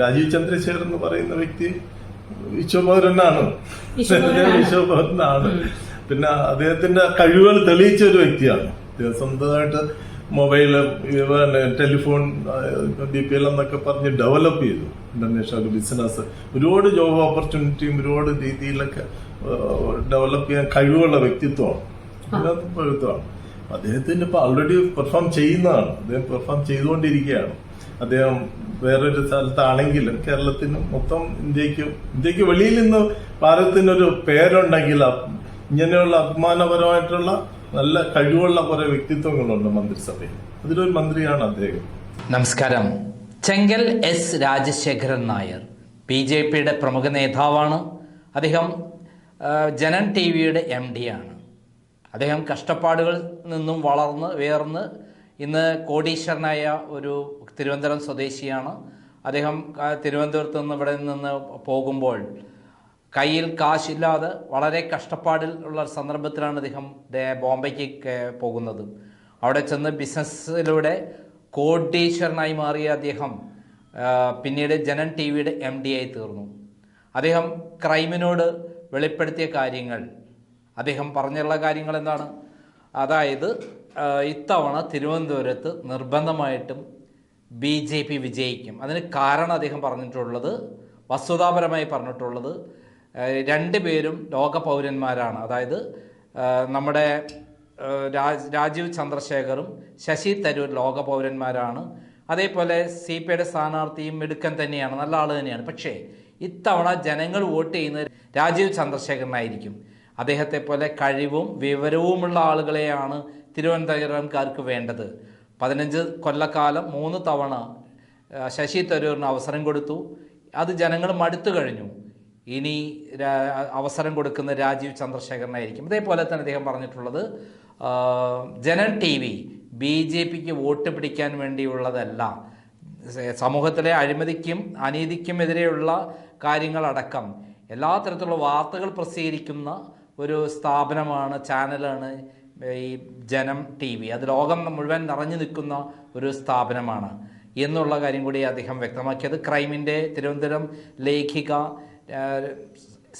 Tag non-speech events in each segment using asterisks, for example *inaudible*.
രാജീവ് ചന്ദ്രശേഖർ എന്ന് പറയുന്ന വ്യക്തി വിശ്വപൗരനാണ് വിശ്വപൗരനാണ്. പിന്നെ അദ്ദേഹത്തിന്റെ കഴിവുകൾ തെളിയിച്ച ഒരു വ്യക്തിയാണ്. അദ്ദേഹം സ്വന്തമായിട്ട് mobile telephone B P L എന്നൊക്കെ പറഞ്ഞ് ഡെവലപ്പ് ചെയ്തു. International business. ഒരുപാട് ജോബ് ഓപ്പർച്യൂണിറ്റിയും ഒരുപാട് രീതിയിലൊക്കെ ഡെവലപ്പ് ചെയ്യാൻ കഴിവുള്ള വ്യക്തിത്വമാണ്. വ്യക്തിത്വമാണ് അദ്ദേഹത്തിന് ഇപ്പൊ ഓൾറെഡി പെർഫോം ചെയ്യുന്നതാണ്. അദ്ദേഹം പെർഫോം ചെയ്തുകൊണ്ടിരിക്കുകയാണ്. അദ്ദേഹം വേറൊരു സ്ഥലത്താണെങ്കിലും കേരളത്തിന് മൊത്തം ഇന്ത്യയ്ക്ക് ഇന്ത്യയ്ക്ക് വെളിയിൽ നിന്ന് ഭാരതത്തിനൊരു പേരുണ്ടെങ്കിൽ ഇങ്ങനെയുള്ള അഭിമാനപരമായിട്ടുള്ള നല്ല കഴിവുള്ള കുറെ വ്യക്തിത്വങ്ങളുണ്ട് മന്ത്രിസഭയിൽ. അതിലൊരു മന്ത്രിയാണ് അദ്ദേഹം. നമസ്കാരം. Chenkal S Rajasekharan Nair B J പിയുടെ പ്രമുഖ നേതാവാണ്. അദ്ദേഹം ജനൻ ടി വിയുടെ എം ഡി ആണ്. അദ്ദേഹം കഷ്ടപ്പാടുകളിൽ നിന്നും വളർന്ന് വേർന്ന് ഇന്ന് കോടീശ്വരനായ ഒരു തിരുവനന്തപുരം സ്വദേശിയാണ്. അദ്ദേഹം തിരുവനന്തപുരത്ത് നിന്ന് ഇവിടെ നിന്ന് പോകുമ്പോൾ കയ്യിൽ കാശില്ലാതെ വളരെ കഷ്ടപ്പാടിൽ ഉള്ള സന്ദർഭത്തിലാണ് അദ്ദേഹം ബോംബെക്ക് പോകുന്നത്. അവിടെ ചെന്ന് ബിസിനസ്സിലൂടെ കോടീശ്വരനായി മാറിയ അദ്ദേഹം പിന്നീട് ജനൻ ടി വിയുടെ എം ഡി ആയി തീർന്നു. അദ്ദേഹം ക്രൈമിനോട് വെളിപ്പെടുത്തിയ കാര്യങ്ങൾ അദ്ദേഹം പറഞ്ഞുള്ള കാര്യങ്ങൾ എന്താണ്? അതായത് ഇത്തവണ തിരുവനന്തപുരത്ത് നിർബന്ധമായിട്ടും ബി ജെ പി വിജയിക്കും. അതിന് കാരണം അദ്ദേഹം പറഞ്ഞിട്ടുള്ളത് വസ്തുതാപരമായി പറഞ്ഞിട്ടുള്ളത് രണ്ടുപേരും രണ്ട് പേരും ലോക പൗരന്മാരാണ് അതായത് നമ്മുടെ രാജ് രാജീവ് ചന്ദ്രശേഖറും ശശി തരൂർ ലോക പൗരന്മാരാണ് അതേപോലെ സി പി ഐയുടെ സ്ഥാനാർത്ഥിയും മിടുക്കൻ തന്നെയാണ് നല്ല ആൾ തന്നെയാണ്. പക്ഷേ ഇത്തവണ ജനങ്ങൾ വോട്ട് ചെയ്യുന്നത് രാജീവ് ചന്ദ്രശേഖരനായിരിക്കും. അദ്ദേഹത്തെ പോലെ കഴിവും വിവരവുമുള്ള ആളുകളെയാണ് തിരുവനന്തപുരംകാർക്ക് വേണ്ടത്. പതിനഞ്ച് കൊല്ലക്കാലം മൂന്ന് തവണ ശശി തരൂരിന് അവസരം കൊടുത്തു. അത് ജനങ്ങൾ മടുത്തു കഴിഞ്ഞു. ഇനി അവസരം കൊടുക്കുന്ന രാജീവ് ചന്ദ്രശേഖരനായിരിക്കും. അതേപോലെ തന്നെ അദ്ദേഹം പറഞ്ഞിട്ടുള്ളത് Janam T V B J പിക്ക് വോട്ട് പിടിക്കാൻ വേണ്ടിയുള്ളതല്ല. സമൂഹത്തിലെ അഴിമതിക്കും അനീതിക്കും എതിരെയുള്ള കാര്യങ്ങളടക്കം എല്ലാ തരത്തിലുള്ള വാർത്തകൾ പ്രസിദ്ധീകരിക്കുന്ന ഒരു സ്ഥാപനമാണ് ചാനലാണ് ഈ ജനം ടി വി. അത് ലോകം മുഴുവൻ നിറഞ്ഞു നിൽക്കുന്ന ഒരു സ്ഥാപനമാണ് എന്നുള്ള കാര്യം കൂടി അദ്ദേഹം വ്യക്തമാക്കിയത്. ക്രൈമിന്റെ തിരുവനന്തപുരം ലേഖിക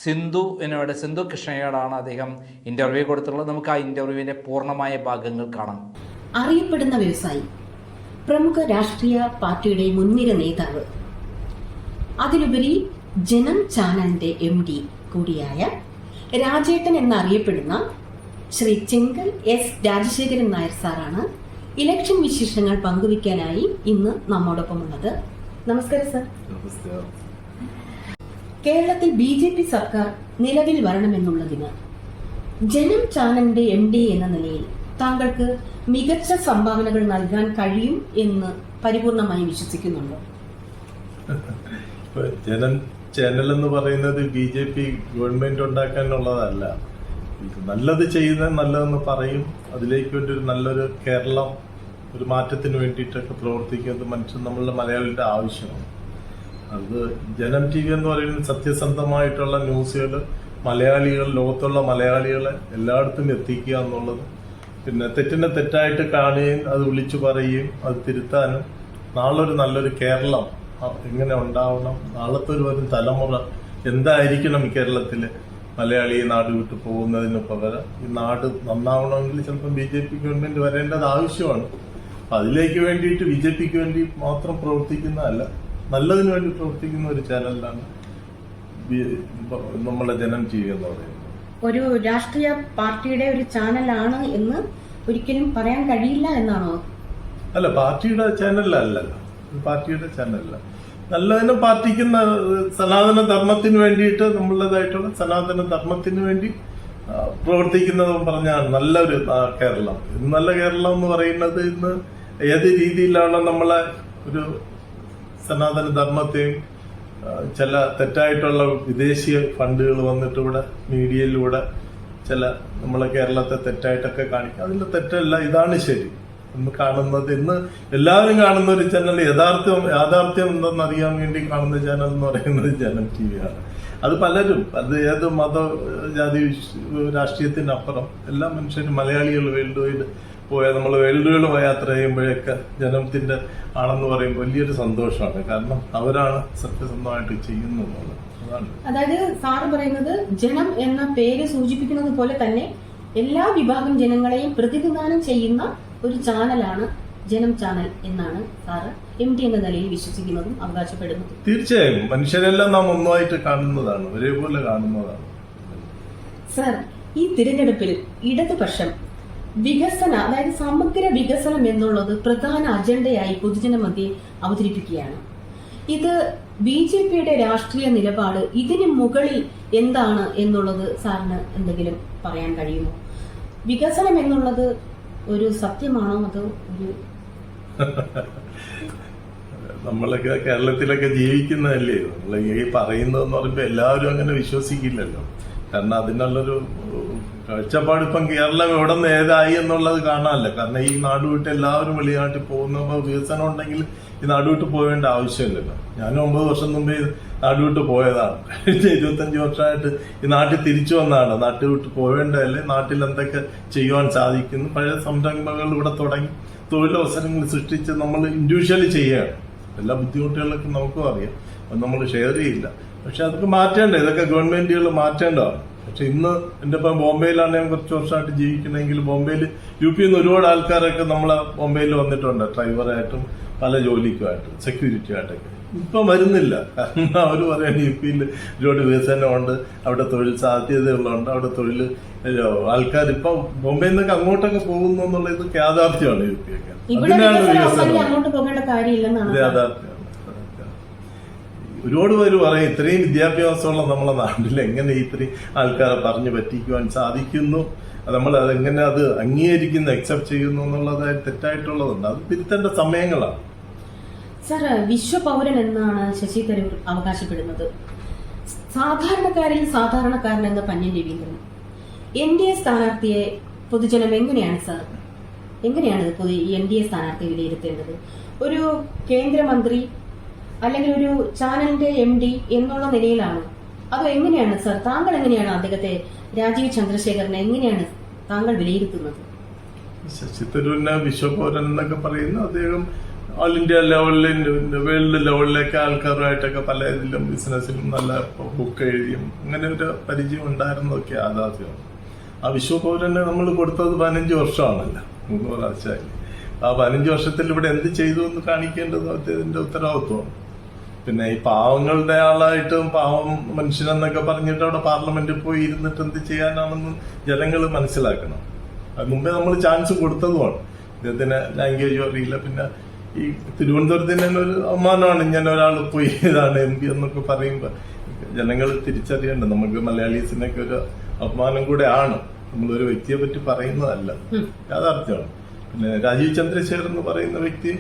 സിന്ധു എന്നോട് സിന്ധു കൃഷ്ണയോടാണ് അദ്ദേഹം ഇന്റർവ്യൂ കൊടുത്തിട്ടുള്ളത്. നമുക്ക് ആ ഇന്റർവ്യൂവിന്റെ പൂർണമായ ഭാഗങ്ങൾ കാണാം. അറിയപ്പെടുന്ന വ്യവസായി പ്രമുഖ രാഷ്ട്രീയ പാർട്ടിയുടെ മുൻനിര നേതാവ് അതിലുപരി ജനം ചാനലിന്റെ എം ഡി കൂടിയായ രാജേട്ടൻ എന്നറിയപ്പെടുന്ന ശ്രീ ചെങ്കൽ എസ്. രാജശേഖരൻ നായർ സാറാണ് ഇലക്ഷൻ വിശേഷങ്ങൾ പങ്കുവയ്ക്കാനായി ഇന്ന് നമ്മോടൊപ്പം ഉള്ളത് നമസ്കാരം സർ. കേരളത്തിൽ ബി ജെ പി സർക്കാർ നിലവിൽ വരണമെന്നുള്ളതിന് ജനം ചാനലിന്റെ എം ഡി എന്ന നിലയിൽ താങ്കൾക്ക് മികച്ച സംഭാവനകൾ നൽകാൻ കഴിയും എന്ന് പരിപൂർണമായി വിശ്വസിക്കുന്നുണ്ടോ? ജനം ചാനൽ എന്ന് പറയുന്നത് ബി ജെ പി ഗവൺമെന്റ് ഉണ്ടാക്കാനുള്ളതല്ല. നല്ലത് ചെയ്യുന്ന നല്ലതെന്ന് പറയും. അതിലേക്ക് വേണ്ടി ഒരു നല്ലൊരു കേരളം ഒരു മാറ്റത്തിന് വേണ്ടിയിട്ടൊക്കെ പ്രവർത്തിക്കുന്നത് മനുഷ്യൻ നമ്മളുടെ മലയാളിയുടെ ആവശ്യമാണ്. അത് ജനം ടി വി എന്ന് പറയുന്നത് സത്യസന്ധമായിട്ടുള്ള ന്യൂസുകൾ മലയാളികൾ ലോകത്തുള്ള മലയാളികളെ എല്ലായിടത്തും എത്തിക്കുക എന്നുള്ളത്. പിന്നെ തെറ്റിനെ തെറ്റായിട്ട് കാണുകയും അത് വിളിച്ചു പറയുകയും അത് തിരുത്താനും നാളൊരു നല്ലൊരു കേരളം എങ്ങനെ ഉണ്ടാവണം. നാളത്തെ ഒരു വരും തലമുറ എന്തായിരിക്കണം കേരളത്തിൽ മലയാളി നാട് വിട്ടു പോകുന്നതിന് പകരം? ഈ നാട് നന്നാവണമെങ്കിൽ ചിലപ്പോൾ ബി ജെ പി ഗവൺമെന്റ് വരേണ്ടത് ആവശ്യമാണ്. അതിലേക്ക് വേണ്ടിയിട്ട് ബി ജെ പിക്ക് വേണ്ടി മാത്രം പ്രവർത്തിക്കുന്നതല്ല നല്ലതിന് വേണ്ടി പ്രവർത്തിക്കുന്ന ഒരു ചാനലാണ് നമ്മളെ ജനം പറയുന്നത്. ഒരു രാഷ്ട്രീയ പാർട്ടിയുടെ ഒരു ചാനലാണ് എന്ന് ഒരിക്കലും പറയാൻ കഴിയില്ല എന്നാണോ? അല്ല പാർട്ടിയുടെ ചാനലല്ല. പാർട്ടിയുടെ ചാനലല്ല നല്ലതിന് പാർട്ടിക്ക് ന- സനാതന ധർമ്മത്തിന് വേണ്ടിയിട്ട് നമ്മളുടേതായിട്ടുള്ള സനാതന ധർമ്മത്തിന് വേണ്ടി പ്രവർത്തിക്കുന്നതും പറഞ്ഞാണ് നല്ലൊരു കേരളം. നല്ല കേരളം എന്ന് പറയുന്നത് ഇന്ന് ഏത് രീതിയിലാണ് നമ്മളെ ഒരു സനാതന ധർമ്മത്തെയും ചില തെറ്റായിട്ടുള്ള വിദേശീയ ഫണ്ടുകൾ വന്നിട്ട് ഇവിടെ മീഡിയയിലൂടെ ചില നമ്മളെ കേരളത്തെ തെറ്റായിട്ടൊക്കെ കാണിക്കുക അതിന്റെ തെറ്റല്ല ഇതാണ് ശരി. ഇന്ന് കാണുന്നത് ഇന്ന് എല്ലാവരും കാണുന്ന ഒരു ചാനൽ യഥാർത്ഥം യാഥാർത്ഥ്യം എന്തെന്ന് അറിയാൻ വേണ്ടി കാണുന്ന ചാനൽ എന്ന് പറയുന്നത് ജനം ടി വി ആണ്. അത് പലരും അത് ഏത് മത ജാതി രാഷ്ട്രീയത്തിനപ്പുറം എല്ലാ മനുഷ്യരും മലയാളികൾ വേൾഡ് വൈഡ് പോയാൽ നമ്മൾ വേൾഡ് വൈഡ് യാത്ര ചെയ്യുമ്പോഴൊക്കെ ജനത്തിന്റെ ആണെന്ന് പറയുമ്പോൾ വലിയൊരു സന്തോഷമാണ്. കാരണം അവരാണ് സത്യസന്ധമായിട്ട് ചെയ്യുന്നത് അതായത് സാറ് പറയുന്നത് ജനം എന്ന പേര് സൂചിപ്പിക്കുന്നത് പോലെ തന്നെ എല്ലാ വിഭാഗം ജനങ്ങളെയും പ്രതിനിധാനം ചെയ്യുന്ന ഒരു ചാനലാണ് ജനം ചാനൽ എന്നാണ് സാറ് എം ടി എന്ന നിലയിൽ വിശ്വസിക്കുന്നതും അവകാശപ്പെടുന്നതും. തീർച്ചയായും. മനുഷ്യരെല്ലാം നാം ഒന്നായിട്ട് കാണുന്നതാണ് ഒരേപോലെ കാണുന്നതാണ്. സാർ ഈ തിരഞ്ഞെടുപ്പിൽ ഇടതുപക്ഷം വികസന അതായത് സമഗ്ര വികസനം എന്നുള്ളത് പ്രധാന അജണ്ടയായി പൊതുജന മധ്യേ അവതരിപ്പിക്കുകയാണ്. ഇത് ബി ജെ പിയുടെ രാഷ്ട്രീയ നിലപാട് ഇതിന് മുകളിൽ എന്താണ് എന്നുള്ളത് സാറിന് എന്തെങ്കിലും പറയാൻ കഴിയുമോ? വികസനം എന്നുള്ളത് ഒരു സത്യമാണോ അതോ ഒരു നമ്മളൊക്കെ കേരളത്തിലൊക്കെ ജീവിക്കുന്നതല്ലേ? നമ്മൾ ഈ പറയുന്നതെന്ന് പറയുമ്പോൾ എല്ലാവരും അങ്ങനെ വിശ്വസിക്കില്ലല്ലോ. കാരണം അതിനുള്ളൊരു കാഴ്ചപ്പാട് ഇപ്പം കേരളം എവിടെ ഏതായി എന്നുള്ളത് കാണാനല്ല. കാരണം ഈ നാട് വിട്ട് എല്ലാവരും വെളിനാട്ടിൽ പോകുന്ന വികസനം ഉണ്ടെങ്കിൽ ഈ നാട് വിട്ട് പോകേണ്ട ആവശ്യമില്ലല്ലോ. ഞാൻ ഒമ്പത് വർഷം മുമ്പേ നാട് വിട്ട് പോയതാണ്. കഴിഞ്ഞ ഇരുപത്തഞ്ച് വർഷമായിട്ട് ഈ നാട്ടിൽ തിരിച്ചു വന്നതാണ്. നാട്ടിൽ വിട്ട് പോവേണ്ടതല്ലേ? നാട്ടിൽ എന്തൊക്കെ ചെയ്യുവാൻ സാധിക്കുന്നു? പഴയ സംരംഭങ്ങൾ ഇവിടെ തുടങ്ങി തൊഴിലവസരങ്ങൾ സൃഷ്ടിച്ച് നമ്മൾ ഇൻഡിവിജ്വലി ചെയ്യുകയാണ്. എല്ലാ ബുദ്ധിമുട്ടുകളൊക്കെ നമുക്കും അറിയാം. അത് നമ്മൾ ഷെയർ ചെയ്യില്ല. പക്ഷെ അതൊക്കെ മാറ്റേണ്ട? ഇതൊക്കെ ഗവൺമെന്റുകൾ മാറ്റേണ്ടതാണ്. പക്ഷെ ഇന്ന് എന്റെ ഇപ്പം ബോംബെയിലാണ് ഞാൻ കുറച്ച് വർഷമായിട്ട് ജീവിക്കുന്നതെങ്കിൽ ബോംബെയിൽ യു പിയിൽ നിന്ന് ഒരുപാട് ആൾക്കാരൊക്കെ നമ്മളെ ബോംബെയിൽ വന്നിട്ടുണ്ട്. ഡ്രൈവറായിട്ടും പല ജോലിക്കുമായിട്ടും സെക്യൂരിറ്റി ആയിട്ടൊക്കെ. ഇപ്പം വരുന്നില്ല കാരണം അവർ പറയാൻ യു പിയിൽ ഒരുപാട് വികസനമുണ്ട് അവിടെ തൊഴിൽ സാധ്യതകളുണ്ട് അവിടെ തൊഴിൽ ആൾക്കാർ ഇപ്പം ബോംബെയിൽ നിന്നൊക്കെ അങ്ങോട്ടൊക്കെ പോകുന്നു എന്നുള്ള ഇത് യാഥാർത്ഥ്യമാണ് യു പി ഒക്കെ. അതിനാണ് വികസനം. യാഥാർത്ഥ്യമാണ്. ഒരുപാട് പേര് പറയും ഇത്രയും വിദ്യാഭ്യാസമുള്ള നമ്മളെ നാട്ടിൽ എങ്ങനെ ഇത്രയും ആൾക്കാരെ പറഞ്ഞു പറ്റിക്കുവാൻ സാധിക്കുന്നു? നമ്മൾ അതെങ്ങനെ അത് അംഗീകരിക്കുന്നു അക്സെപ്റ്റ് ചെയ്യുന്നു എന്നുള്ളതായി തെറ്റായിട്ടുള്ളതുണ്ട്. അത് തിരുത്തേണ്ട സമയങ്ങളാണ്. സർ വിശ്വപൗരൻ എന്നാണ് ശശി തരൂർ അവകാശപ്പെടുന്നത്. സാധാരണക്കാരിൽ സാധാരണക്കാരൻ എന്ന Panniyan Raveendran. N D A സ്ഥാനാർത്ഥിയെ പൊതുജനം എങ്ങനെയാണ് സർ എങ്ങനെയാണ് പൊതു എൻ ഡി എ സ്ഥാനാർത്ഥിയെ വിലയിരുത്തേണ്ടത്? ഒരു കേന്ദ്രമന്ത്രി അല്ലെങ്കിൽ ഒരു ചാനലിന്റെ എം ഡി എന്നുള്ള നിലയിലാണ്? അതോ എങ്ങനെയാണ് സർ താങ്കൾ എങ്ങനെയാണ് അദ്ദേഹത്തെ രാജീവ് ചന്ദ്രശേഖരനെ എങ്ങനെയാണ് താങ്കൾ വിലയിരുത്തുന്നത്? ശശി തരൂരിനെ വിശ്വപൗരൻ എന്നൊക്കെ പറയുന്നു അദ്ദേഹം ഓൾ ഇന്ത്യ ലെവലിൽ വേൾഡ് ലെവലിലേക്ക് ആൾക്കാരുമായിട്ടൊക്കെ പല ഇതിലും ബിസിനസ്സിലും നല്ല ബുക്ക് എഴുതിയും അങ്ങനെ ഒരു പരിചയം ഉണ്ടായിരുന്നതൊക്കെ യാഥാർത്ഥ്യമാണ്. ആ വിശ്വപൗരന് നമ്മൾ കൊടുത്തത് പതിനഞ്ച് വർഷമാണല്ലോ മൂന്ന് പ്രാവശ്യമായി ആ പതിനഞ്ച് വർഷത്തിൽ ഇവിടെ എന്ത് ചെയ്തു എന്ന് കാണിക്കേണ്ടത് അദ്ദേഹത്തിന്റെ ഉത്തരവാദിത്വമാണ്. പിന്നെ ഈ പാവങ്ങളുടെ ആളായിട്ടും പാവം മനുഷ്യനെന്നൊക്കെ പറഞ്ഞിട്ട് അവിടെ പാർലമെന്റിൽ പോയി ഇരുന്നിട്ട് എന്ത് ചെയ്യാനാണെന്ന് ജനങ്ങൾ മനസ്സിലാക്കണം. അത് മുമ്പേ നമ്മൾ ചാൻസ് കൊടുത്തതുമാണ്. ഇദ്ദേഹത്തിന് ലാംഗ്വേജ് അറിയില്ല. പിന്നെ ഈ തിരുവനന്തപുരത്തിന് തന്നെ ഒരു അമ്മാനാണ് ഇങ്ങനെ ഒരാൾ പോയി ഇതാണ് എം പി എന്നൊക്കെ പറയുമ്പോൾ ജനങ്ങൾ തിരിച്ചറിയേണ്ടത് നമുക്ക് മലയാളീസിനൊക്കെ ഒരു അപമാനം കൂടെ ആണ്. നമ്മളൊരു വ്യക്തിയെ പറ്റി പറയുന്നതല്ല. യാഥാർത്ഥ്യമാണ്. പിന്നെ രാജീവ് ചന്ദ്രശേഖർ എന്ന് പറയുന്ന വ്യക്തി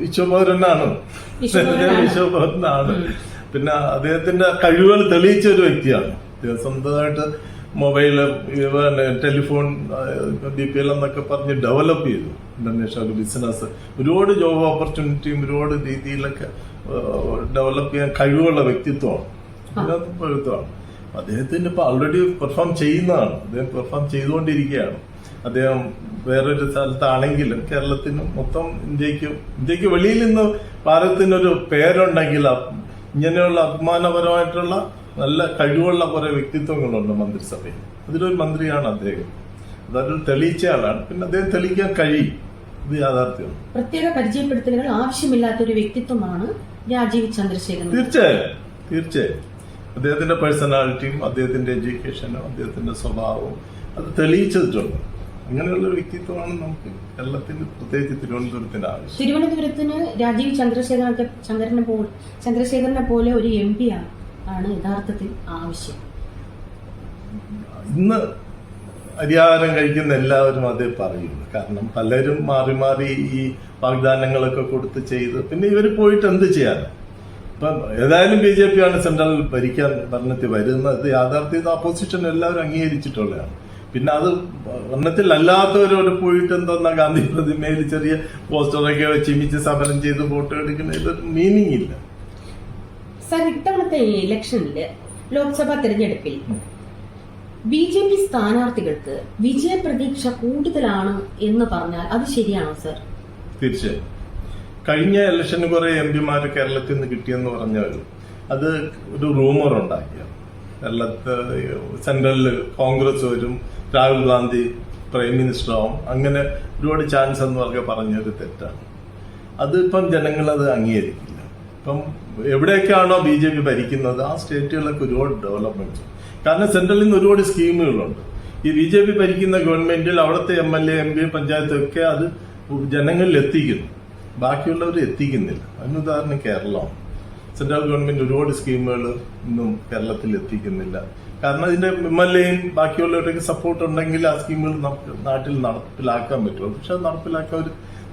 വിശ്വപൗരനാണ് വിശ്വപൗരനാണ്. *laughs* പിന്നെ അദ്ദേഹത്തിന്റെ കഴിവുകൾ തെളിയിച്ച ഒരു വ്യക്തിയാണ്. അദ്ദേഹം സ്വന്തമായിട്ട് mobile telephone B P L എന്നൊക്കെ പറഞ്ഞ് ഡെവലപ്പ് ചെയ്തു. ഇന്റർനാഷണൽ ബിസിനസ് ഒരുപാട് ജോബ് ഓപ്പർച്യൂണിറ്റിയും ഒരുപാട് രീതിയിലൊക്കെ ഡെവലപ്പ് ചെയ്യാൻ കഴിവുള്ള വ്യക്തിത്വമാണ്. വ്യക്തിത്വമാണ് അദ്ദേഹത്തിന് ഇപ്പൊ ഓൾറെഡി പെർഫോം ചെയ്യുന്നതാണ്. അദ്ദേഹം പെർഫോം ചെയ്തുകൊണ്ടിരിക്കുകയാണ്. അദ്ദേഹം വേറൊരു സ്ഥലത്താണെങ്കിലും കേരളത്തിന് മൊത്തം ഇന്ത്യയ്ക്ക് ഇന്ത്യയ്ക്ക് വെളിയിൽ നിന്ന് ഭാരതത്തിനൊരു പേരുണ്ടെങ്കിൽ ഇങ്ങനെയുള്ള അഭിമാനപരമായിട്ടുള്ള നല്ല കഴിവുള്ള കുറെ വ്യക്തിത്വങ്ങളുണ്ട് മന്ത്രിസഭയിൽ. അതിലൊരു മന്ത്രിയാണ് അദ്ദേഹം. അതൊരു തെളിയിച്ച ആളാണ്. പിന്നെ അദ്ദേഹം തെളിയിക്കാൻ കഴിയും. ഇത് യാഥാർത്ഥ്യമാണ് പ്രത്യേക പരിചയപ്പെടുത്തലുകൾ ആവശ്യമില്ലാത്ത ഒരു വ്യക്തിത്വമാണ് രാജീവ് ചന്ദ്രശേഖരൻ. തീർച്ചയായും. തീർച്ചയായും. അദ്ദേഹത്തിന്റെ പേഴ്സണാലിറ്റിയും അദ്ദേഹത്തിന്റെ എഡ്യൂക്കേഷനും അദ്ദേഹത്തിന്റെ സ്വഭാവവും അത് തെളിയിച്ചിട്ടുണ്ട് അങ്ങനെയുള്ള ഒരു വ്യക്തിത്വമാണ് നമുക്ക് കേരളത്തിന് പ്രത്യേകിച്ച് തിരുവനന്തപുരത്തിന്റെ ആവശ്യം. തിരുവനന്തപുരത്തിന് രാജീവ് ചന്ദ്രശേഖരൻ ചന്ദ്രനെ പോലെ ചന്ദ്രശേഖരനെ പോലെ ഒരു എം പി ആണ് ആണ് യഥാർത്ഥത്തിൽ ആവശ്യം. ഇന്ന് അരിയാഹാരം കഴിക്കുന്ന എല്ലാവരും അതേ പറയുന്നു. കാരണം പലരും മാറി മാറി ഈ വാഗ്ദാനങ്ങളൊക്കെ കൊടുത്ത് ചെയ്ത് പിന്നെ ഇവർ പോയിട്ട് എന്ത് ചെയ്യാൻ ഇപ്പം ഏതായാലും ബി ജെ പി ആണ് സെൻട്രൽ ഭരിക്കാൻ ഭരണത്തിൽ വരുന്നത്. യാഥാർത്ഥ്യത ഓപ്പോസിഷൻ എല്ലാവരും അംഗീകരിച്ചിട്ടുള്ളതാണ്. പിന്നെ അത് ഭരണത്തിൽ അല്ലാത്തവരോട് പോയിട്ട് എന്തോന്നാ ഗാന്ധി പ്രതിമയിൽ ചെറിയ പോസ്റ്ററൊക്കെ വെച്ച് ഇമിച്ച് സമരം ചെയ്ത് ഫോട്ടോ എടുക്കുന്ന ഇതൊരു മീനിങ് ഇല്ല. സർ ഇത്തവണത്തെ ഇലക്ഷനിൽ ലോക്സഭാ തെരഞ്ഞെടുപ്പിൽ ബി ജെ പി സ്ഥാനാർത്ഥികൾക്ക് വിജയപ്രതീക്ഷ കൂടുതലാണ് എന്ന് പറഞ്ഞാൽ അത് ശരിയാണോ സർ? തീർച്ചയായും. കഴിഞ്ഞ ഇലക്ഷന് കുറെ എം പിമാര് കേരളത്തിൽ നിന്ന് കിട്ടിയെന്ന് പറഞ്ഞാൽ അത് ഒരു റൂമർ ഉണ്ടാക്കിയ. കേരളത്തിൽ സെൻട്രലിൽ കോൺഗ്രസ് വരും രാഹുൽ ഗാന്ധി പ്രൈം മിനിസ്റ്റർ ആവും അങ്ങനെ ഒരുപാട് ചാൻസ് എന്ന് പറഞ്ഞ പറഞ്ഞത് തെറ്റാണ്. അതിപ്പം ജനങ്ങളത് അംഗീകരിക്കില്ല. ഇപ്പം എവിടെയൊക്കെയാണോ ബി ജെ പി ഭരിക്കുന്നത് ആ സ്റ്റേറ്റുകളിലൊക്കെ ഒരുപാട് ഡെവലപ്മെന്റ്സ് കാരണം സെൻട്രലിൽ നിന്ന് ഒരുപാട് സ്കീമുകളുണ്ട്. ഈ ബി ജെ പി ഭരിക്കുന്ന ഗവൺമെന്റിൽ അവിടുത്തെ M L A M P panchayat ഒക്കെ അത് ജനങ്ങളിൽ എത്തിക്കുന്നു. ബാക്കിയുള്ളവർ എത്തിക്കുന്നില്ല. അതിന് ഉദാഹരണം കേരളമാണ് സെൻട്രൽ ഗവൺമെന്റ് ഒരുപാട് സ്കീമുകൾ ഇന്നും കേരളത്തിൽ എത്തിക്കുന്നില്ല. കാരണം അതിന്റെ എം എൽ എയും ബാക്കിയുള്ളവരുടെയൊക്കെ സപ്പോർട്ട് ഉണ്ടെങ്കിൽ ആ സ്കീമുകൾ നമുക്ക് നാട്ടിൽ നടപ്പിലാക്കാൻ പറ്റുള്ളൂ. പക്ഷെ അത് നടപ്പിലാക്കാൻ ഒരു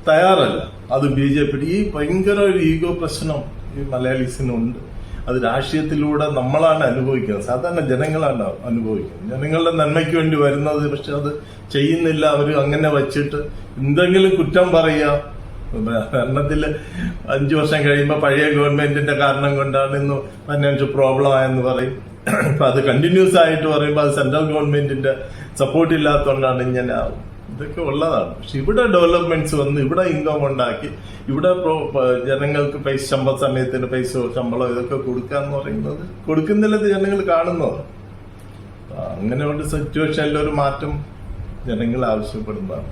തയ്യാറല്ല. അത് ബി ജെ പി ഈ ഭയങ്കര ഒരു ഈഗോ പ്രശ്നം ഈ മലയാളീസിനുണ്ട്. അത് രാഷ്ട്രീയത്തിലൂടെ നമ്മളാണ് അനുഭവിക്കുന്നത്. സാധാരണ ജനങ്ങളാണ് അനുഭവിക്കുന്നത്. ജനങ്ങളുടെ നന്മയ്ക്ക് വേണ്ടി വരുന്നത് പക്ഷെ അത് ചെയ്യുന്നില്ല. അവർ അങ്ങനെ വച്ചിട്ട് എന്തെങ്കിലും കുറ്റം പറയുക. ഭരണത്തിൽ അഞ്ചു വർഷം കഴിയുമ്പോൾ പഴയ ഗവൺമെന്റിന്റെ കാരണം കൊണ്ടാണ് ഇന്ന് ഫൈനാൻഷ്യൽ പ്രോബ്ലം ആയെന്ന് പറയും. അപ്പൊ അത് കണ്ടിന്യൂസ് ആയിട്ട് പറയുമ്പോൾ അത് സെൻട്രൽ ഗവൺമെന്റിന്റെ സപ്പോർട്ട് ഇല്ലാത്തതുകൊണ്ടാണ് ഇങ്ങനെ ആവും. ഇതൊക്കെ ഉള്ളതാണ്. പക്ഷെ ഇവിടെ ഡെവലപ്മെന്റ്സ് വന്ന് ഇവിടെ ഇൻകം ഉണ്ടാക്കി ഇവിടെ ജനങ്ങൾക്ക് പൈസ ശമ്പള സമയത്തിന് പൈസ ശമ്പളം ഇതൊക്കെ കൊടുക്കുക എന്ന് പറയുന്നത് കൊടുക്കുന്നില്ലത് ജനങ്ങൾ കാണുന്നത്. അങ്ങനെ ഒരു സിറ്റുവേഷനിൽ ഒരു മാറ്റം ജനങ്ങൾ ആവശ്യപ്പെടുന്നതാണ്.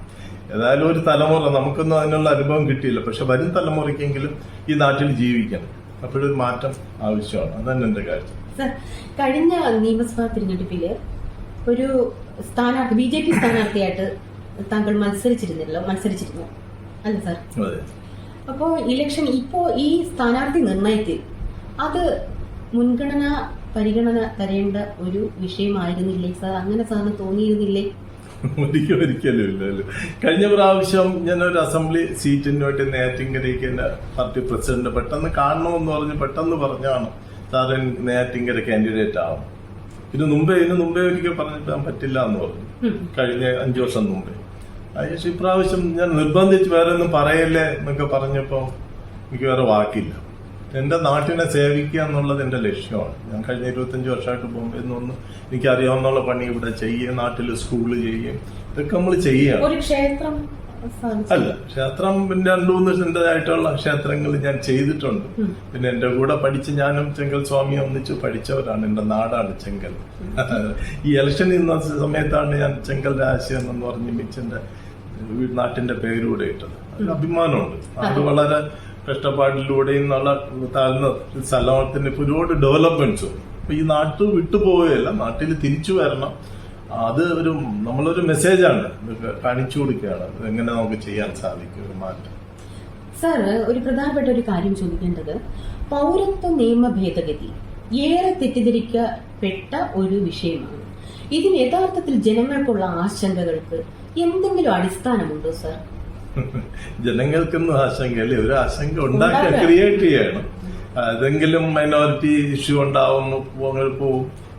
ഏതായാലും ഒരു തലമുറ നമുക്കൊന്നും അതിനുള്ള അനുഭവം കിട്ടിയില്ല. പക്ഷെ വരും തലമുറയ്ക്കെങ്കിലും ഈ നാട്ടിൽ ജീവിക്കണം. അപ്പോഴൊരു മാറ്റം ആവശ്യമാണ്. അതന്നെ എന്റെ സർ കഴിഞ്ഞ നിയമസഭാ തിരഞ്ഞെടുപ്പിൽ ഒരു സ്ഥാനാർത്ഥി ബി ജെ പി സ്ഥാനാർത്ഥിയായിട്ട് താങ്കൾ മത്സരിച്ചിരുന്നല്ലോ മത്സരിച്ചിരുന്നു. അല്ല സാർ? അപ്പോ ഇലക്ഷൻ ഇപ്പോ ഈ സ്ഥാനാർത്ഥി നിർണയത്തിൽ അത് മുൻഗണന പരിഗണന തരേണ്ട ഒരു വിഷയമായിരുന്നില്ലേ സാർ? അങ്ങനെ സാറിന് തോന്നിയിരുന്നില്ലേ? *laughs* ഒരിക്കലും ഒരിക്കലും ഇല്ലല്ലോ. കഴിഞ്ഞ പ്രാവശ്യം ഞാൻ ഒരു അസംബ്ലി സീറ്റിന് വേണ്ടി നേറ്റിങ്കരയ്ക്ക് എന്റെ പാർട്ടി പ്രസിഡന്റ് പെട്ടെന്ന് കാണണമെന്ന് പറഞ്ഞ് പെട്ടെന്ന് പറഞ്ഞാണ് സാറ് നേറ്റിങ്കര കാൻഡിഡേറ്റ് ആവും ഇത് മുമ്പേ ഇതിനു മുമ്പേ ഒരിക്കൽ പറഞ്ഞിട്ട് പറ്റില്ല എന്ന് പറഞ്ഞു. കഴിഞ്ഞ അഞ്ചു വർഷം മുമ്പേ. അതിനുശേഷം ഇപ്രാവശ്യം ഞാൻ നിർബന്ധിച്ച് വേറെ ഒന്നും പറയല്ലേ എന്നൊക്കെ പറഞ്ഞപ്പോ എനിക്ക് വേറെ വാക്കില്ല എന്റെ നാട്ടിനെ സേവിക്കുക എന്നുള്ളത് എന്റെ ലക്ഷ്യമാണ് ഞാൻ കഴിഞ്ഞ ഇരുപത്തഞ്ച് വർഷമായിട്ട് ബോംബെയിൽ എനിക്ക് അറിയാവുന്ന പണി ഇവിടെ ചെയ്യുക നാട്ടിൽ സ്കൂൾ ചെയ്യും ഇതൊക്കെ നമ്മൾ ചെയ്യുക. അല്ല ക്ഷേത്രം പിന്നെ രണ്ടു മൂന്ന് സെന്ററായിട്ടുള്ള ക്ഷേത്രങ്ങൾ ഞാൻ ചെയ്തിട്ടുണ്ട്. പിന്നെ എന്റെ കൂടെ പഠിച്ച് ഞാനും ചെങ്കൽ സ്വാമി ഒന്നിച്ച് പഠിച്ചവരാണ്. എന്റെ നാടാണ് ചെങ്കൽ. ഈ ഇലക്ഷൻ നിന്ന സമയത്താണ് ഞാൻ ചെങ്കൽ രാശിയം എന്ന് പറഞ്ഞ് മിച്ചന്റെ നാട്ടിന്റെ പേരൂടെ ഇട്ടത്. അതിൽ അഭിമാനമുണ്ട്. അത് വളരെ കഷ്ടപ്പാടിലൂടെയും നല്ല താഴ്ന്ന സ്ഥലത്തിന് ഒരുപാട് ഡെവലപ്മെന്റ്സും അപ്പൊ ഈ നാട്ടു വിട്ടുപോവുകയല്ല നാട്ടിൽ തിരിച്ചു വരണം. അത് ഒരു നമ്മളൊരു മെസ്സേജാണ് കാണിച്ചു കൊടുക്കുകയാണ്. എങ്ങനെ നമുക്ക് ചെയ്യാൻ സാധിക്കും ഒരു മാറ്റം. സാർ ഒരു പ്രധാനപ്പെട്ട ഒരു കാര്യം ചോദിക്കേണ്ടത് പൗരത്വ നിയമ ഭേദഗതി ഏറെ തെറ്റിദ്ധരിക്കപ്പെട്ട ഒരു വിഷയമാണ്. ഇതിന് യഥാർത്ഥത്തിൽ ജനങ്ങൾക്കുള്ള ആശങ്കകൾക്ക് എന്തെങ്കിലും അടിസ്ഥാനമുണ്ടോ സർ ജനങ്ങൾക്കൊന്നും ആശങ്കയില്ല ഒരു ആശങ്ക ഉണ്ടാക്കുക ഉണ്ടാക്കുക. ക്രിയേറ്റ് ചെയ്യണം. ഏതെങ്കിലും മൈനോറിറ്റി ഇഷ്യൂ ഉണ്ടാവും അങ്ങനെ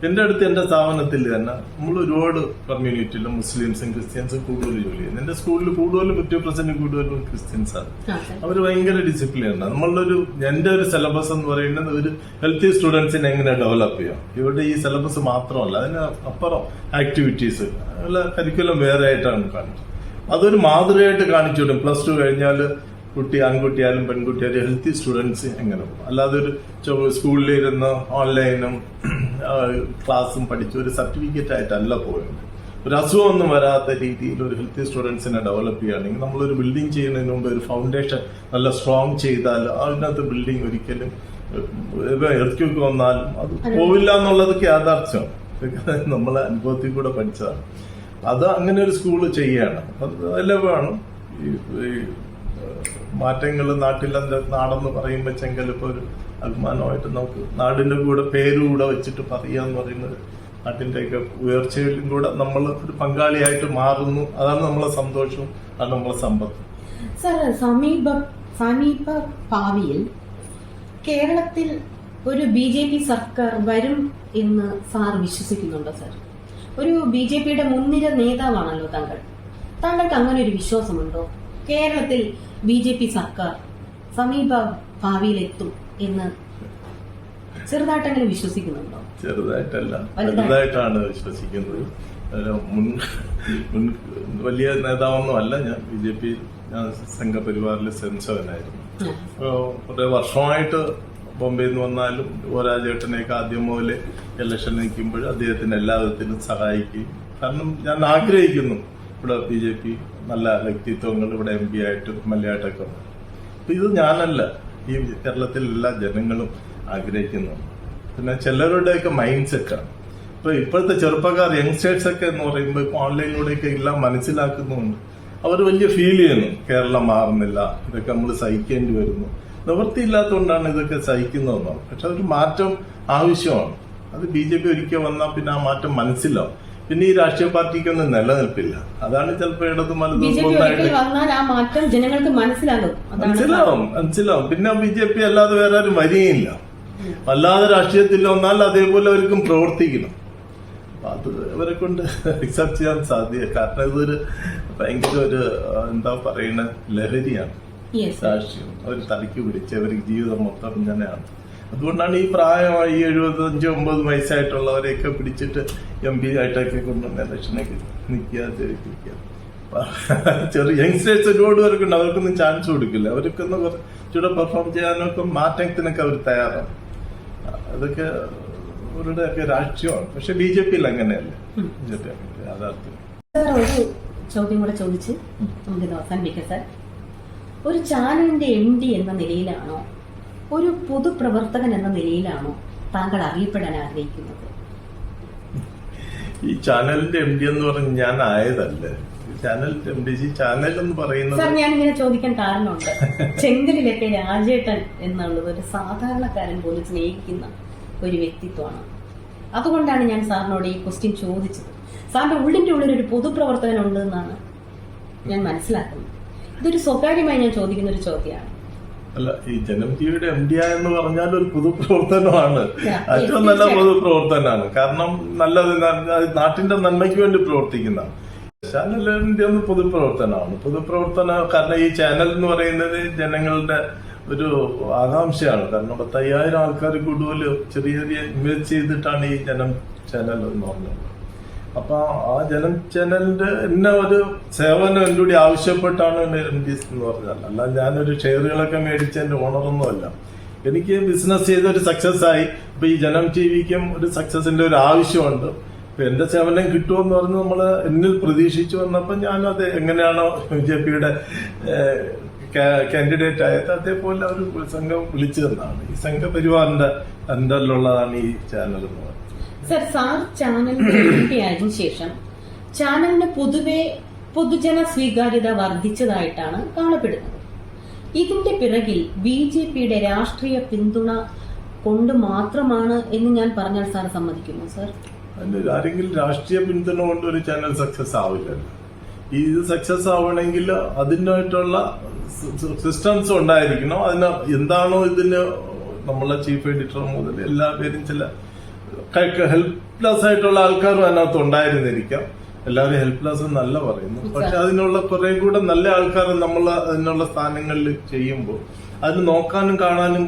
എന്റെ അടുത്ത് എന്റെ സ്ഥാപനത്തിൽ തന്നെ നമ്മൾ ഒരുപാട് കമ്മ്യൂണിറ്റിയിലും മുസ്ലിംസും ക്രിസ്ത്യൻസും കൂടുതൽ ജോലി ചെയ്യുന്നു. എന്റെ സ്കൂളിൽ കൂടുതലും ഫിഫ്റ്റി പെർസെന്റ് കൂടുതലും ക്രിസ്ത്യൻസ് ആണ്. അവർ ഭയങ്കര ഡിസിപ്ലിൻ ആണ്. നമ്മളുടെ ഒരു എന്റെ ഒരു സിലബസ് എന്ന് പറയുന്നത് ഒരു ഹെൽത്തി സ്റ്റുഡൻസിനെ എങ്ങനെ ഡെവലപ്പ് ചെയ്യാം? ഇവിടെ ഈ സിലബസ് മാത്രമല്ല അതിന് അപ്പുറം ആക്ടിവിറ്റീസ് അല്ല കരിക്കുലം വേറെ ആയിട്ടാണ് കാണിച്ചത്. അതൊരു മാതൃകയായിട്ട് കാണിച്ചു വിടും പ്ലസ് ടു കഴിഞ്ഞാൽ കുട്ടി ആൺകുട്ടിയായാലും പെൺകുട്ടിയായാലും ഹെൽത്തി സ്റ്റുഡൻസ് എങ്ങനെ പോകും അല്ലാതെ ഒരു സ്കൂളിലിരുന്ന് ഓൺലൈനും ക്ലാസ്സും പഠിച്ച് ഒരു സർട്ടിഫിക്കറ്റ് ആയിട്ടല്ല പോയത് ഒരു അസുഖമൊന്നും വരാത്ത രീതിയിൽ ഒരു ഹെൽത്തി സ്റ്റുഡൻസിനെ ഡെവലപ്പ് ചെയ്യുകയാണെങ്കിൽ നമ്മളൊരു ബിൽഡിംഗ് ചെയ്യുന്നതിന് മുമ്പ് ഒരു ഫൗണ്ടേഷൻ നല്ല സ്ട്രോങ് ചെയ്താൽ അതിനകത്ത് ബിൽഡിംഗ് ഒരിക്കലും എർക്കൊക്കെ വന്നാലും അത് പോവില്ല എന്നുള്ളതൊക്കെ യാഥാർത്ഥ്യമാണ് നമ്മൾ അനുഭവത്തിൽ കൂടെ പഠിച്ചതാണ്. അത് അങ്ങനെ ഒരു സ്കൂൾ ചെയ്യാണ്. അത് എല്ലാം വേണം. ഈ മാറ്റങ്ങൾ നാട്ടിലെന്താ നാടെന്ന് പറയുമ്പോൾ ചെങ്കലിപ്പോ ഒരു അഭിമാനമായിട്ട് നമുക്ക് നാടിന്റെ കൂടെ പേരുകൂടെ വെച്ചിട്ട് പറയാന്ന് പറയുന്നത് നാട്ടിന്റെയൊക്കെ ഉയർച്ചയിലും കൂടെ നമ്മൾ ഒരു പങ്കാളിയായിട്ട് മാറുന്നു. അതാണ് നമ്മളെ സന്തോഷവും അതാണ് നമ്മളെ സമ്പത്തും. സാർ സമീപ സമീപ ഭാവിയിൽ കേരളത്തിൽ ഒരു ബി ജെ പി സർക്കാർ വരും എന്ന് സാർ വിശ്വസിക്കുന്നുണ്ടോ സാർ? ഒരു ബി ജെ പിയുടെ മുൻനിര നേതാവാണല്ലോ താങ്കൾ. താങ്കൾക്ക് അങ്ങനെ ഒരു വിശ്വാസമുണ്ടോ? കേരളത്തിൽ ബി ജെ പി സർക്കാർ സമീപ ഭാവിയിലെത്തും എന്ന് ചെറുതായിട്ടെങ്കിലും വിശ്വസിക്കുന്നുണ്ടോ? ചെറുതായിട്ടല്ല. വലുതായി. വലുതായിട്ടാണ് വിശ്വസിക്കുന്നത്. മുൻ മുൻ വലിയ നേതാവൊന്നും അല്ല ഞാൻ. ബി ജെ പി ഞാൻ സംഘപരിവാറിലെ സെൻസവനായിരുന്നു കുറെ വർഷമായിട്ട് ബോംബെയിൽ നിന്ന് വന്നാലും ഓരാജേട്ടനെയൊക്കെ ആദ്യം മുതലേ ഇലക്ഷൻ നിൽക്കുമ്പോൾ അദ്ദേഹത്തിന് എല്ലാ വിധത്തിലും സഹായിക്കുകയും. കാരണം ഞാൻ ആഗ്രഹിക്കുന്നു. ഇവിടെ ബി ജെ പി നല്ല വ്യക്തിത്വങ്ങൾ ഇവിടെ എം പി ആയിട്ടും എം എൽ എ ആയിട്ടൊക്കെ ഉണ്ട്. അപ്പൊ ഇത് ഞാനല്ല. ഈ കേരളത്തിലെ എല്ലാ ജനങ്ങളും ആഗ്രഹിക്കുന്നു. പിന്നെ ചിലരുടെയൊക്കെ മൈൻഡ് സെറ്റാണ് ഇപ്പൊ ഇപ്പോഴത്തെ ചെറുപ്പക്കാർ യങ്സ്റ്റേഴ്സ് ഒക്കെ എന്ന് പറയുമ്പോൾ ഇപ്പൊ ഓൺലൈനിലൂടെയൊക്കെ എല്ലാം മനസ്സിലാക്കുന്നുണ്ട്. അവർ വലിയ ഫീൽ ചെയ്യുന്നു. കേരളം മാറുന്നില്ല. ഇതൊക്കെ നമ്മൾ സഹിക്കേണ്ടി വരുന്നു. നിവൃത്തിയില്ലാത്തതുകൊണ്ടാണ് ഇതൊക്കെ സഹിക്കുന്നതെന്നാണ്. പക്ഷെ അതൊരു മാറ്റം ആവശ്യമാണ്. അത് ബി ജെ പി ഒരിക്കൽ വന്നാൽ പിന്നെ ആ മാറ്റം മനസ്സിലാവും. പിന്നെ ഈ രാഷ്ട്രീയ പാർട്ടിക്കൊന്നും നിലനിൽപ്പില്ല. അതാണ് ചിലപ്പോൾ ഇടത് മാറ്റം ജനങ്ങൾക്ക് മനസ്സിലാകും. മനസ്സിലാവും മനസ്സിലാവും. പിന്നെ ബി ജെ പി അല്ലാതെ വേറെ ആരും വരികയില്ല. അല്ലാതെ രാഷ്ട്രീയത്തിൽ വന്നാൽ അതേപോലെ അവർക്കും പ്രവർത്തിക്കണം. അത് അവരെ കൊണ്ട് അക്സെപ്റ്റ് ചെയ്യാൻ സാധ്യത കാരണം ഇതൊരു ഭയങ്കര ഒരു എന്താ പറയുന്ന ലഹരിയാണ്. രാഷ്ട്രീയം. അവർ തലയ്ക്ക് പിടിച്ച് അവർക്ക് ജീവിതം മൊത്തം ഇങ്ങനെയാണ്. അതുകൊണ്ടാണ് ഈ പ്രായമായി എഴുപത്തഞ്ച് ഒമ്പത് വയസ്സായിട്ടുള്ളവരെയൊക്കെ പിടിച്ചിട്ട് എം പി ആയിട്ടൊക്കെ കൊണ്ടുവന്ന് ഇലക്ഷനൊക്കെ നിൽക്കുക ജയിപ്പിക്കുക. *laughs* ചെറിയ യങ്സ്റ്റേഴ്സ് ഒരുപാട് പേർക്കുണ്ട്. അവർക്കൊന്നും ചാൻസ് കൊടുക്കില്ല. അവർക്കൊന്ന് കുറച്ചുകൂടെ പെർഫോം ചെയ്യാനൊക്കെ മാറ്റത്തിനൊക്കെ അവർ തയ്യാറാണ്. അതൊക്കെ അവരുടെ ഒക്കെ രാഷ്ട്രീയമാണ്. പക്ഷെ ബി ജെ പിയിൽ അങ്ങനെയല്ല. ബി ജെ പി അങ്ങനെ യാഥാർത്ഥ്യം ഒരു ചോദ്യം കൂടെ ചോദിച്ച് നമുക്ക് അവസാനിപ്പിക്കാം സാർ. ഒരു ചാനലിന്റെ എം ഡി എന്ന നിലയിലാണോ ഒരു പൊതുപ്രവർത്തകൻ എന്ന നിലയിലാണോ താങ്കൾ അറിയപ്പെടാൻ ആഗ്രഹിക്കുന്നത്? ഈ ചാനലിന്റെ എം ഡി എന്ന് പറഞ്ഞ് ഞാൻ ആയതല്ല. ചാനലിന്റെ എം ഡി ജി ചാനൽ എന്ന് പറയുന്നത് സാർ ഞാൻ ഇങ്ങനെ ചോദിക്കാൻ കാരണമുണ്ട്. ചെങ്കലിലൊക്കെ രാജേട്ടൻ എന്നുള്ളത് ഒരു സാധാരണക്കാരൻ പോലും സ്നേഹിക്കുന്ന ഒരു വ്യക്തിത്വമാണ്. അതുകൊണ്ടാണ് ഞാൻ സാറിനോട് ഈ ക്വസ്റ്റ്യൻ ചോദിച്ചത്. സാറിന്റെ ഉള്ളിന്റെ ഉള്ളിൽ ഒരു പൊതുപ്രവർത്തകൻ ഉണ്ട് എന്നാണ് ഞാൻ മനസ്സിലാക്കുന്നത്. ഇതൊരു സ്വകാര്യമായി ഞാൻ ചോദിക്കുന്ന ഒരു ചോദ്യമാണ്. അല്ല ഈ ജനം ടിവിയുടെ എം ഡി എന്ന് പറഞ്ഞാൽ ഒരു പൊതുപ്രവർത്തനമാണ്. ഏറ്റവും നല്ല പൊതുപ്രവർത്തനമാണ്. കാരണം നല്ലത് നാട്ടിന്റെ നന്മയ്ക്ക് വേണ്ടി പ്രവർത്തിക്കുന്ന. ചാനലിന്റെ ഒന്ന് പൊതുപ്രവർത്തനമാണ്. പൊതുപ്രവർത്തന കാരണം ഈ ചാനൽ എന്ന് പറയുന്നത് ജനങ്ങളുടെ ഒരു ആകാംക്ഷയാണ്. കാരണം പത്തയ്യായിരം ആൾക്കാർ കൂടുതൽ ചെറിയ ചെറിയ ഇമേജ് ചെയ്തിട്ടാണ് ഈ ജനം ചാനൽ എന്ന് പറഞ്ഞത്. അപ്പൊ ആ ജനം ചാനലിന്റെ എന്നെ ഒരു സേവനം എന്റെ കൂടി ആവശ്യപ്പെട്ടാണ് എം ഡി എന്ന് പറഞ്ഞാൽ അല്ലാതെ ഞാനൊരു ഷെയറുകളൊക്കെ മേടിച്ച എന്റെ ഓണറൊന്നുമല്ല എനിക്ക് ബിസിനസ് ചെയ്ത് ഒരു സക്സസ് ആയി. ഇപ്പൊ ഈ ജനം ടി വിക്കും ഒരു സക്സസിന്റെ ഒരു ആവശ്യമുണ്ട്. ഇപ്പൊ എന്റെ സേവനം കിട്ടുമെന്ന് പറഞ്ഞ് നമ്മൾ എന്നിൽ പ്രതീക്ഷിച്ചു വന്നപ്പോ ഞാനത് എങ്ങനെയാണോ ബി ജെ പിയുടെ കാൻഡിഡേറ്റ് ആയത് അതേപോലെ ഒരു സംഘം വിളിച്ചു തന്നാണ്. ഈ സംഘപരിവാറിന്റെ അണ്ടറിലുള്ളതാണ് ഈ ചാനൽ എന്ന് പറയുന്നത്. സർ സാർ ആയതിനു ശേഷം ചാനലിന് പൊതുവെ പൊതുജന സ്വീകാര്യത വർദ്ധിച്ചതായിട്ടാണ് കാണപ്പെടുന്നത്. ഇതിന്റെ പിറകിൽ ബി ജെ പിയുടെ രാഷ്ട്രീയ പിന്തുണ കൊണ്ട് മാത്രമാണ് എന്ന് ഞാൻ പറഞ്ഞാൽ സാർ സമ്മതിക്കുന്നു സർ? ആരെങ്കിലും രാഷ്ട്രീയ പിന്തുണ കൊണ്ട് ഒരു ചാനൽ സക്സസ് ആവില്ലല്ലോ. ഇത് സക്സസ് ആവണമെങ്കിൽ അതിനായിട്ടുള്ള സിസ്റ്റംസ് ഉണ്ടായിരിക്കണം. അതിന് എന്താണോ ഇതിന് നമ്മളെ ചീഫ് എഡിറ്റർ മുതൽ എല്ലാ പേരും ചില ഹെൽപ്ലെസ് ആയിട്ടുള്ള ആൾക്കാരും അതിനകത്ത് ഉണ്ടായിരുന്നിരിക്കാം. എല്ലാവരും ഹെൽപ്ലെസ് എന്നല്ല പറയുന്നു. പക്ഷെ അതിനുള്ള കുറെ കൂടെ നല്ല ആൾക്കാർ നമ്മൾ അതിനുള്ള സ്ഥാനങ്ങളിൽ ചെയ്യുമ്പോൾ അതിന് നോക്കാനും കാണാനും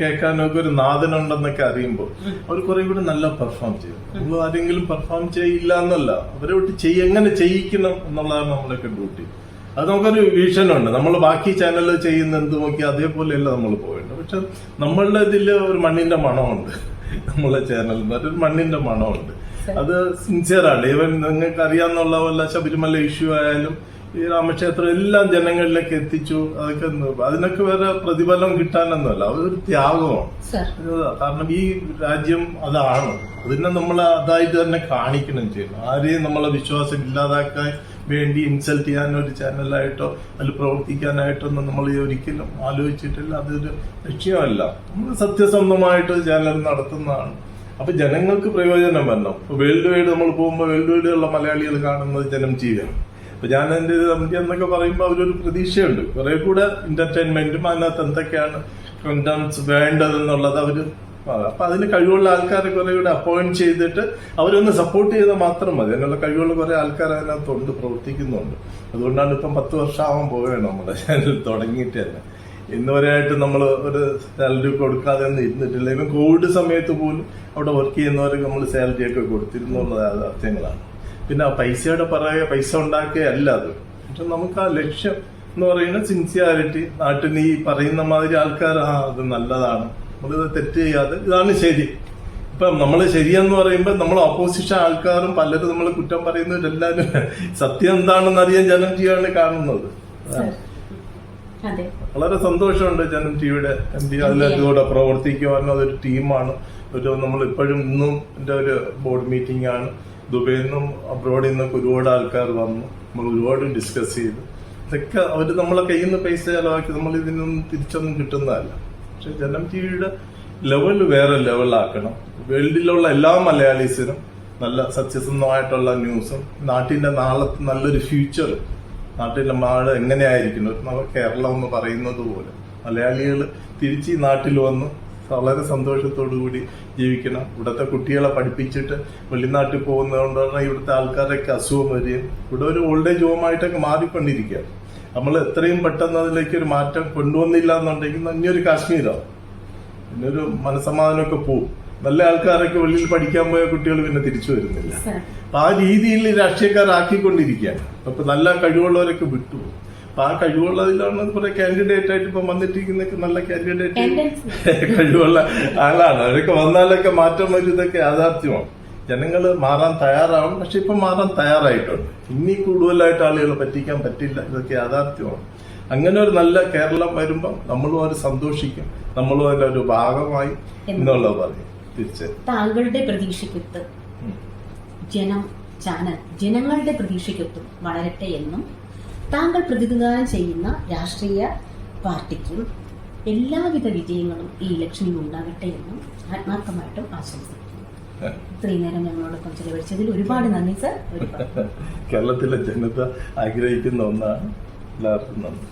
കേൾക്കാനും ഒക്കെ ഒരു നാഥനുണ്ടെന്നൊക്കെ അറിയുമ്പോൾ അവർ കുറെ കൂടെ നല്ല പെർഫോം ചെയ്യും. നമ്മൾ ആരെങ്കിലും പെർഫോം ചെയ്യില്ല എന്നല്ല. അവരെ വിട്ട് ചെയ്യ എങ്ങനെ ചെയ്യിക്കണം എന്നുള്ളതാണ് നമ്മളൊക്കെ ഡ്യൂട്ടി അത് നമുക്കൊരു വിഷൻ ഉണ്ട്. നമ്മൾ ബാക്കി ചാനലിൽ ചെയ്യുന്ന എന്ത് നോക്കി അതേപോലെയല്ല നമ്മൾ പോകേണ്ടത് പക്ഷെ നമ്മളുടെ ഇതിൽ ഒരു മണ്ണിന്റെ മണമുണ്ട്. നമ്മളെ ചാനലിന് ഒരു മണ്ണിന്റെ മണമുണ്ട്. അത് സിൻസിയറാണ് ഈവൻ നിങ്ങൾക്ക് അറിയാന്നുള്ള വല്ല ശബരിമല ഇഷ്യൂ ആയാലും ഈ രാമക്ഷേത്രം എല്ലാം ജനങ്ങളിലേക്ക് എത്തിച്ചു. അതൊക്കെ അതിനൊക്കെ വേറെ പ്രതിഫലം കിട്ടാനൊന്നുമല്ല. അതൊരു ത്യാഗമാണ്. കാരണം ഈ രാജ്യം അതാണ്. അതിനെ നമ്മൾ അതായിട്ട് തന്നെ കാണിക്കണം ചെയ്യണം. ആരെയും നമ്മളെ വിശ്വാസം ഇല്ലാതാക്കാൻ വേണ്ടി ഇൻസൾട്ട് ചെയ്യാൻ ഒരു ചാനലായിട്ടോ അതിൽ പ്രവർത്തിക്കാനായിട്ടൊന്നും നമ്മൾ ഒരിക്കലും ആലോചിച്ചിട്ടില്ല. അതൊരു ലക്ഷ്യമല്ല. നമ്മൾ സത്യസന്ധമായിട്ട് ചാനൽ നടത്തുന്നതാണ്. അപ്പൊ ജനങ്ങൾക്ക് പ്രയോജനം വരണം വേൾഡ് വൈഡ് നമ്മൾ പോകുമ്പോൾ വേൾഡ് വൈഡ് ഉള്ള മലയാളികൾ കാണുന്നത് ജനം ചെയ്യണം അപ്പൊ ഞാൻ എന്റെ കമ്മിറ്റി എന്നൊക്കെ പറയുമ്പോൾ അവരൊരു പ്രതീക്ഷയുണ്ട്. കുറെ കൂടെ എന്റർടൈൻമെന്റും അതിനകത്ത് എന്തൊക്കെയാണ് കണ്ടൻസ് വേണ്ടതെന്നുള്ളത് അവർ. അപ്പൊ അതിന് കഴിവുള്ള ആൾക്കാരെ കുറെ കൂടെ അപ്പോയിന്റ് ചെയ്തിട്ട് അവരൊന്ന് സപ്പോർട്ട് ചെയ്താൽ മാത്രം മതി. അതിനുള്ള കഴിവുള്ള കുറെ ആൾക്കാർ അതിനകത്തുണ്ട് പ്രവർത്തിക്കുന്നുണ്ട്. അതുകൊണ്ടാണ് ഇപ്പം പത്ത് വർഷമാവാൻ പോവുകയാണ് നമ്മുടെ ചാനൽ തുടങ്ങിയിട്ട് തന്നെ. ഇന്ന് വരെയായിട്ട് നമ്മൾ ഒരു സാലറി കൊടുക്കാതെ ഒന്നും ഇരുന്നിട്ടില്ല. ഇവൻ കോവിഡ് സമയത്ത് പോലും അവിടെ വർക്ക് ചെയ്യുന്നവർക്ക് നമ്മൾ സാലറി ഒക്കെ കൊടുത്തിരുന്നുള്ള യാഥാർത്ഥ്യങ്ങളാണ് പിന്നെ ആ പൈസയുടെ പറയുക പൈസ ഉണ്ടാക്കുകയല്ല അത്. പക്ഷെ നമുക്ക് ആ ലക്ഷ്യം എന്ന് പറയുന്നത് സിൻസിയാരിറ്റി നാട്ടിൽ ഈ പറയുന്ന മാതിരി ആൾക്കാർ ആ അത് നല്ലതാണ്. നമ്മളിത് തെറ്റ് ചെയ്യാതെ ഇതാണ് ശരി. ഇപ്പം നമ്മൾ ശരിയെന്ന് പറയുമ്പോൾ നമ്മൾ ഓപ്പോസിഷൻ ആൾക്കാരും പലരും നമ്മൾ കുറ്റം പറയുന്നവരെല്ലാവരും സത്യം എന്താണെന്ന് അറിയാൻ ജനം ടിയാണ് കാണുന്നത്. വളരെ സന്തോഷമുണ്ട് ജനം ടിവിയുടെ എം പി അതിലൂടെ പ്രവർത്തിക്കുവാനും അതൊരു ടീമാണ്. ഒരു നമ്മൾ ഇപ്പോഴും ഇന്നും എന്റെ ഒരു ബോർഡ് മീറ്റിംഗ് ആണ്. ദുബൈയിൽ നിന്നും അബ്രോഡിൽ നിന്നൊക്കെ ഒരുപാട് ആൾക്കാർ വന്നു. നമ്മൾ ഒരുപാട് ഡിസ്കസ് ചെയ്തു. ഇതൊക്കെ അവർ നമ്മളെ കയ്യിൽ നിന്ന് പൈസ ചെലവാക്കി നമ്മൾ ഇതിനൊന്നും തിരിച്ചൊന്നും കിട്ടുന്നതല്ല. പക്ഷെ ജനം ടിവിയുടെ ലെവൽ വേറെ ലെവലാക്കണം. വേൾഡിലുള്ള എല്ലാ മലയാളീസിനും നല്ല സത്യസന്ധമായിട്ടുള്ള ന്യൂസും നാട്ടിന്റെ നാളെ നല്ലൊരു ഫ്യൂച്ചർ നാട്ടിലെ നാട് എങ്ങനെയായിരിക്കുന്നു നമ്മൾ കേരളം എന്ന് പറയുന്നത് പോലെ. മലയാളികൾ തിരിച്ച് ഈ നാട്ടിൽ വന്ന് വളരെ സന്തോഷത്തോടു കൂടി ജീവിക്കണം. ഇവിടുത്തെ കുട്ടികളെ പഠിപ്പിച്ചിട്ട് വെളിനാട്ടിൽ പോകുന്നതുകൊണ്ടാണ് ഇവിടുത്തെ ആൾക്കാരൊക്കെ അസുഖം വരികയും ഇവിടെ ഒരു ഓൾഡ് ഏജ് ഹോമായിട്ടൊക്കെ മാറിക്കൊണ്ടിരിക്കുകയാണ്. നമ്മൾ എത്രയും പെട്ടെന്ന് അതിലേക്ക് ഒരു മാറ്റം കൊണ്ടുവന്നില്ല എന്നുണ്ടെങ്കിൽ ഇനിയൊരു കാശ്മീരാണ് പിന്നെ ഒരു മനസമാധാനമൊക്കെ പോവും. നല്ല ആൾക്കാരൊക്കെ വെളിയിൽ പഠിക്കാൻ പോയ കുട്ടികൾ പിന്നെ തിരിച്ചു വരുന്നില്ല. അപ്പൊ ആ രീതിയിൽ രാഷ്ട്രീയക്കാരാക്കിക്കൊണ്ടിരിക്കുകയാണ്. അപ്പൊ നല്ല കഴിവുള്ളവരൊക്കെ വിട്ടു അപ്പൊ ആ കഴിവുള്ളതിലാണ് കുറെ കാൻഡിഡേറ്റ് ആയിട്ട് ഇപ്പൊ വന്നിട്ടിരിക്കുന്ന നല്ല കാൻഡിഡേറ്റ് *laughs* കഴിവുള്ള ആളാണ്. അവരൊക്കെ വന്നാലൊക്കെ മാറ്റം വരും ഇതൊക്കെ യാഥാർത്ഥ്യമാണ്. ജനങ്ങൾ മാറാൻ തയ്യാറാവും പക്ഷെ ഇപ്പം മാറാൻ തയ്യാറായിട്ടുണ്ട്. ഇനി കൂടുതലായിട്ട് ആളുകളെ പറ്റിക്കാൻ പറ്റില്ല. ഇതൊക്കെ യാഥാർത്ഥ്യമാണ്. അങ്ങനെ ഒരു നല്ല കേരളം വരുമ്പോൾ നമ്മളും അത് സന്തോഷിക്കും. നമ്മളും അതിന്റെ ഒരു ഭാഗമായി എന്നുള്ളത് പറയും. തീർച്ചയായും. താങ്കളുടെ പ്രതീക്ഷയ്ക്കൊത്ത് ജനം ചാനൽ ജനങ്ങളുടെ പ്രതീക്ഷയ്ക്കൊത്തും വളരട്ടെ എന്നും താങ്കൾ പ്രതിനിധാനം ചെയ്യുന്ന രാഷ്ട്രീയ പാർട്ടിക്കും എല്ലാവിധ വിജയങ്ങളും ഈ ഇലക്ഷനിൽ ഉണ്ടാകട്ടെ എന്നും ആത്മാർത്ഥമായിട്ടും ആശംസിക്കുന്നു. ഒരുപാട് നന്ദി സർ. കേരളത്തിലെ ജനത ആഗ്രഹിക്കുന്ന ഒന്നാണ് എല്ലാവർക്കും നന്ദി.